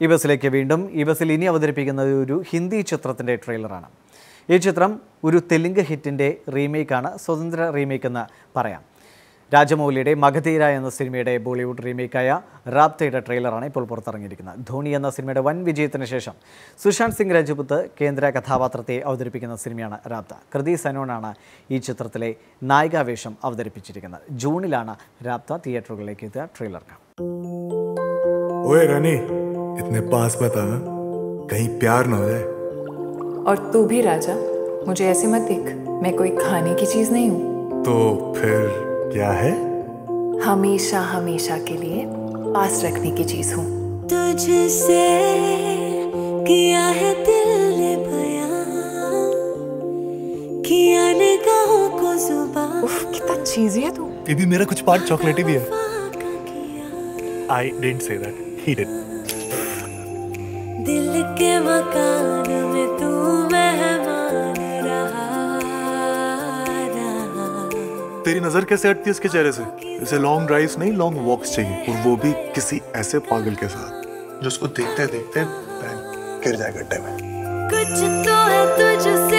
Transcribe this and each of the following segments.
ഈ ബസ്സിലേക്ക് വീണ്ടും ഈ ബസ്സിൽ ഇനി അവതരിപ്പിക്കുന്നത് ഒരു ഹിന്ദി ചിത്രത്തിന്റെ ട്രെയിലറാണ്. ഈ ചിത്രം ഒരു തെലുങ്ക് ഹിറ്റിന്റെ റീമേക്കാണ് സ്വതന്ത്ര റീമേക്ക് എന്ന് പറയാം. രാജമൗലിയുടെ മഗധീര എന്ന സിനിമയുടെ ബോളിവുഡ് റീമേക്കായ റാപ്തയുടെ ട്രെയിലറാണ് ഇപ്പോൾ പുറത്തിറങ്ങിയിരിക്കുന്നത്. ധോണി എന്ന സിനിമയുടെ വൻ വിജയത്തിന് ശേഷം സുശാന്ത് സിംഗ് രാജ്പുത്ത് കേന്ദ്ര കഥാപാത്രത്തെ അവതരിപ്പിക്കുന്ന സിനിമയാണ് റാപ്ത കൃതി സനോണാണ് ഈ ചിത്രത്തിലെ നായികാവേഷം അവതരിപ്പിച്ചിരിക്കുന്നത്. ജൂണിലാണ് റാപ്ത തിയേറ്ററുകളിലേക്ക് എത്തുക ട്രെയിലർ കാണാം इतने पास बता कहीं प्यार ना हो जाए। और तू भी राजा मुझे ऐसे मत देख। मैं कोई खाने की चीज़ नहीं हूँ। तो फिर क्या है? हमेशा हमेशा के लिए पास रखने की चीज़ हूँ। तुझसे किया है दिल ने बयां किया निगाहों को ज़ुबान। उफ कितना चीजी है तू। ये भी मेरा कुछ पार्ट चॉकलेटी भी है। से दैट ही डिड दिल के मकान में तू मेहमान रहा रहा। तेरी नज़र कैसे हटती है उसके चेहरे से? इसे लॉन्ग ड्राइव नहीं लॉन्ग वॉक्स चाहिए और वो भी किसी ऐसे पागल के साथ जो उसको देखते देखते गिर जाएगा गड्ढे में। कुछ तो है तुझसे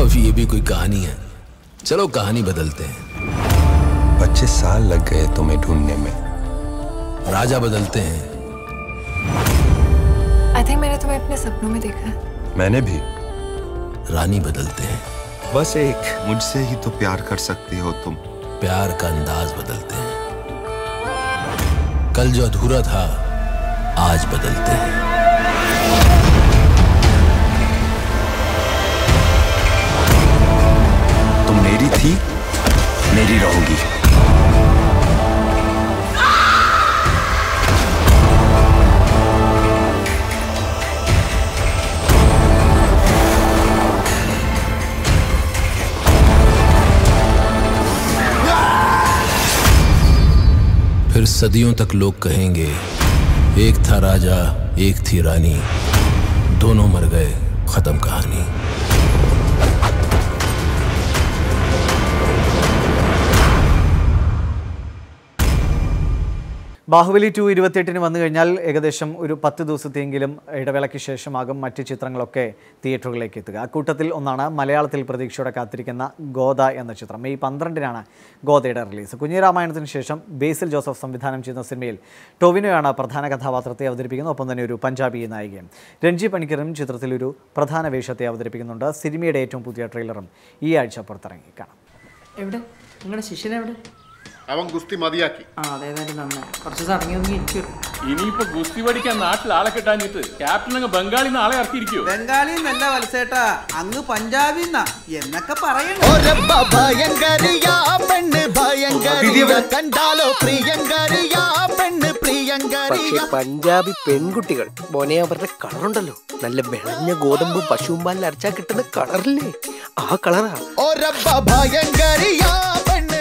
अब ये भी कोई कहानी है। चलो कहानी बदलते हैं। पच्चीस साल लग गए तुम्हें ढूँढने में। राजा बदलते हैं। आई थिंक मैंने तुम्हें अपने सपनों में देखा। है मैंने भी। रानी बदलते हैं। बस एक मुझसे ही तो प्यार कर सकती हो तुम। प्यार का अंदाज बदलते हैं। कल जो अधूरा था आज बदलते हैं। मेरी थी, मेरी रहोगी। फिर सदियों तक लोग कहेंगे, एक था राजा, एक थी रानी, दोनों मर गए, खत्म कहानी। ബാഹുബലി ടു ഇരുപത്തെട്ടിന് വന്നു കഴിഞ്ഞാൽ ഏകദേശം ഒരു പത്ത് ദിവസത്തെങ്കിലും ഇടവേളയ്ക്ക് ശേഷമാകും മറ്റ് ചിത്രങ്ങളൊക്കെ തിയേറ്ററുകളിലേക്ക് എത്തുക. അക്കൂട്ടത്തിൽ ഒന്നാണ് മലയാളത്തിൽ പ്രതീക്ഷയോടെ കാത്തിരിക്കുന്ന ഗോദ എന്ന ചിത്രം. May പന്ത്രണ്ടിനാണ് ഗോദയുടെ release. കുഞ്ഞിരാമായണത്തിന് ശേഷം ബേസിൽ ജോസഫ് സംവിധാനം ചെയ്യുന്ന സിനിമയിൽ ടൊവിനോയാണ് പ്രധാന കഥാപാത്രത്തെ അവതരിപ്പിക്കുന്നത്. ഒപ്പം തന്നെ ഒരു പഞ്ചാബി നായികയും. രഞ്ജി പണിക്കറും ചിത്രത്തിൽ ഒരു പ്രധാന വേഷത്തെ അവതരിപ്പിക്കുന്നുണ്ട്. സിനിമയുടെ ഏറ്റവും പുതിയ ട്രെയിലറും ഈ ആഴ്ച പുറത്തിറങ്ങി. കാണാം. എവിടെ? നിങ്ങളുടെ ശിഷ്യൻ എവിടെ? അവൻ ഗുസ്തി മതിയാക്കി. ആ അതേതായാലും നന്നായി. കുറച്ച് സമയം ഒന്നും ഇരിക്കും. ഇനിയിപ്പോ ഗുസ്തി പഠിക്കാൻ നാട്ടിൽ ആളെ കിട്ടാഞ്ഞിട്ട് ക്യാപ്റ്റൻ അങ്ങ് ബംഗാളിൽ നിന്ന് ആളെ ഇറക്കിയിരിക്കോ ബംഗാളി നല്ല വത്സേട്ടാ അങ്ങ് പഞ്ചാബിന്നാ. എന്നൊക്കെ പറയണോ. പക്ഷെ പഞ്ചാബി പെൺകുട്ടികൾ മോനെ അവരുടെ കളറുണ്ടല്ലോ. നല്ല വെളഞ്ഞ ഗോതമ്പും പശുവും പാലിൽ അരച്ചാ കിട്ടുന്ന കളറില്ലേ? ആ കളറാ.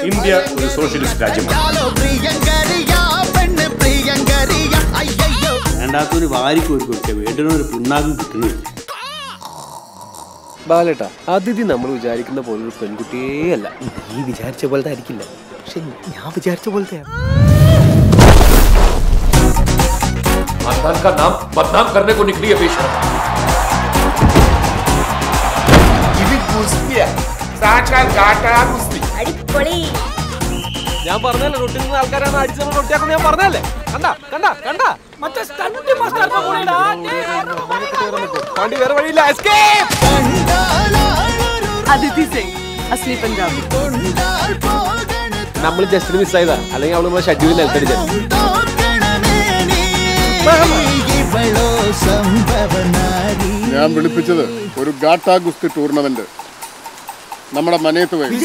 ഇന്ത്യ ഒരു സോഷ്യലിസ്റ്റ് രാജ്യമാണ് വേണ്ടാത്തൊരു വാരിക്ക് ഒരു കൊടുക്കുക വേണ്ടൊരു പിണ്ണാക്കും കിട്ടുന്നില്ല ബാലേട്ടാ അതിഥി നമ്മൾ വിചാരിക്കുന്ന പോലൊരു പെൺകുട്ടിയേ അല്ല നീ വിചാരിച്ച പോലത്തെ ആയിരിക്കില്ല പക്ഷെ ഞാൻ വിചാരിച്ച പോലത്തെ खानदान का नाम बदनाम करने को निकली है बेशरम അടിപൊളി ഞാൻ പറഞ്ഞല്ലേ റൊട്ടി നിന്ന് ആൾക്കാരാണ് അടിച്ചു റൊട്ടിയാക്കുന്ന ഞാൻ പറഞ്ഞല്ലേ കണ്ട കണ്ട കണ്ട. മറ്റേ സ്റ്റണ്ട് മാസ്റ്റർ വണ്ടി വേറെ വഴിയില്ല. അതിഥി സിംഗ് അസ്ലി പഞ്ചാബി. നമ്മൾ ജസ്റ്റ് മിസ് ആയതാ. അല്ലെങ്കിൽ അവൾ നമ്മളെ ഷെഡ്യൂളിൽ നിലത്തടിച്ചു ഞാൻ വിളിപ്പിച്ചത് ഒരു ഗാട്ടാ ഗുസ്തി ടൂർണമെന്റ് നമ്മുടെ മനയത്ത് വഴി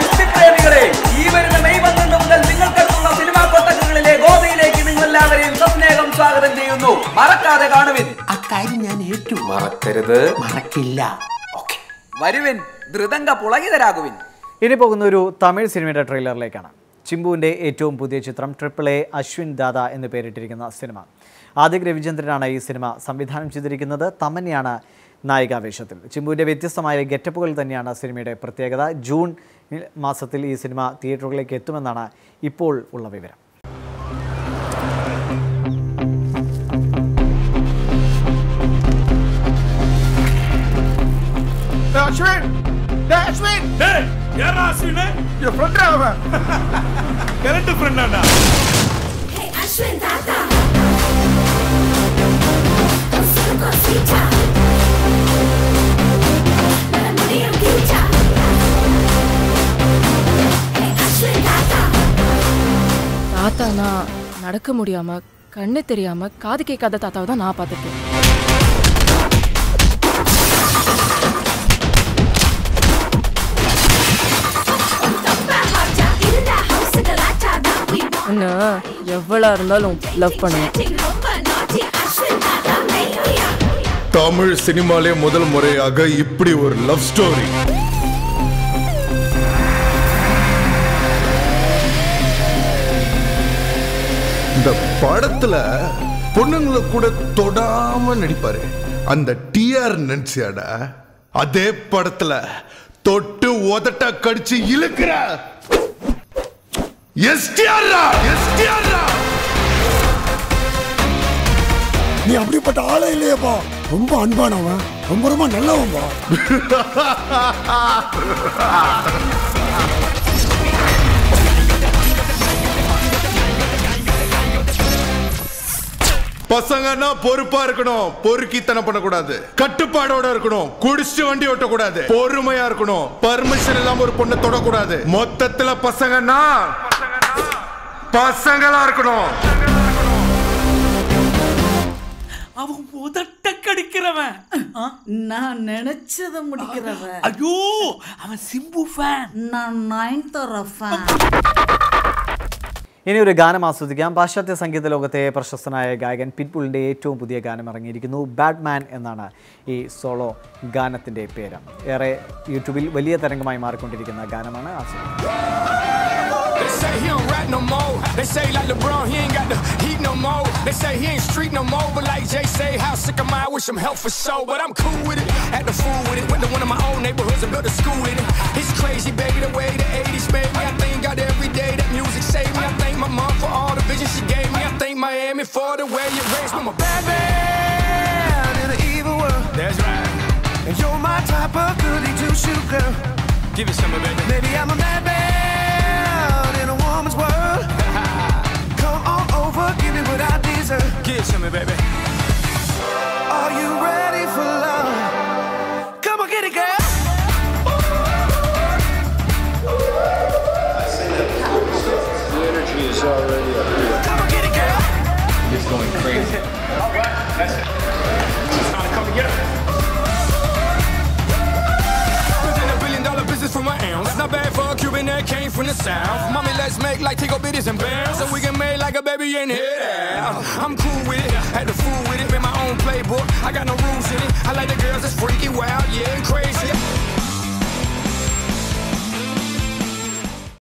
ഗുസ്തിപ്രേമികളെ ഈ വരുന്ന മെയ് പന്ത്രണ്ട് മുതൽ നിങ്ങൾക്കടുത്തുള്ള സിനിമാ കൊട്ടകങ്ങളിലെ ഗോതയിലേക്ക് നിങ്ങൾ എല്ലാവരെയും സസ്നേഹം സ്വാഗതം ചെയ്യുന്നു. മറക്കാതെ കാണുവിൻ. അക്കാര്യം ഞാൻ ഏറ്റു. മറക്കരുത്. മറക്കില്ല. വരുവിൻ. ധൃതങ്ക പുളകിതരാകുവിൻ. ഇനി പോകുന്ന ഒരു തമിഴ് സിനിമയുടെ ട്രെയിലറിലേക്കാണ്. ചിമ്പുവിന്റെ ഏറ്റവും പുതിയ ചിത്രം ട്രിപ്പിൾ എ അശ്വിൻ ദാദ എന്ന് പേരിട്ടിരിക്കുന്ന സിനിമ. ആദിക് രവിചന്ദ്രനാണ് ഈ സിനിമ സംവിധാനം ചെയ്തിരിക്കുന്നത്. തമന്നയാണ് നായികാവേശത്തിൽ ചിമ്പുവിന്റെ വ്യത്യസ്തമായ ഗെറ്റപ്പുകൾ തന്നെയാണ് സിനിമയുടെ പ്രത്യേകത. ജൂൺ മാസത്തിൽ ഈ സിനിമ തിയേറ്ററുകളിലേക്ക് എത്തുമെന്നാണ് ഇപ്പോൾ ഉള്ള വിവരം. അശ്വിൻ അശ്വിൻ അശ്വിനെ കറണ്ട് தாத்தானா நடக்க முடியாம கண்ணு தெரியாம காது கேட்காத தாத்தாவை தான் நான் பார்த்துருக்கேன். என்ன? எவ்வளோ இருந்தாலும் லவ் பண்ணுவேன் தமிழ் சினிமாலே முதல் முறையாக இப்படி ஒரு லவ் ஸ்டோரி இந்த படத்துல பொண்ணுங்களை கூட தொடாம நடிப்பாரு. அந்த டிஆர் நினைச்சியாடா அதே படத்துல தொட்டு உதட்ட கடிச்சு இழுக்கிற. எஸ்டிஆர்ரா எஸ்டிஆர்ரா நீ அப்படிப்பட்ட ஆளே இல்லையப்பா. ரொம்ப அன்பானவன். ரொம்ப ரொம்ப நல்லவன்பா. பசங்கன்னா பொறுப்பா இருக்கணும். பொறுக்கித்தனம் பண்ணக்கூடாது. கட்டுப்பாடோட இருக்கணும். குடிச்சு வண்டி ஓட்டக்கூடாது. பொறுமையா இருக்கணும். பர்மிஷன் இல்லாம ஒரு பொண்ணை தொடக்கூடாது. மொத்தத்துல பசங்கன்னா பசங்களா இருக்கணும். அவன் உதட்ட கடிக்கிறவன். நான் நினைச்சத முடிக்கிறவன். ஐயோ அவன் சிம்பு ஃபேன் நான் நயன்தாரா ஃபேன் ഇനി ഒരു ഗാനം ആസ്വദിക്കാം. പാശ്ചാത്യ സംഗീത ലോകത്തെ പ്രശസ്തനായ ഗായകൻ പിറ്റ്ബുളിന്റെ ഏറ്റവും പുതിയ ഗാനം ഇറങ്ങിയിരിക്കുന്നു ബാഡ്മാൻ എന്നാണ് ഈ സോളോ ഗാനത്തിന്റെ പേര്. ഏറെ യൂട്യൂബിൽ വലിയ തരംഗമായി മാറിക്കൊണ്ടിരിക്കുന്ന ഗാനമാണ് ആസ്വദിക്കുന്നത് Give it some, of baby. Maybe a Cuban that came from the south. Mommy, let's make like take bitties and bounce. So we can make like a baby in here. I'm cool with it. Had the fool with it. Made my own playbook. I got no rules in it. I like the girls that's freaky, wild, yeah, and crazy.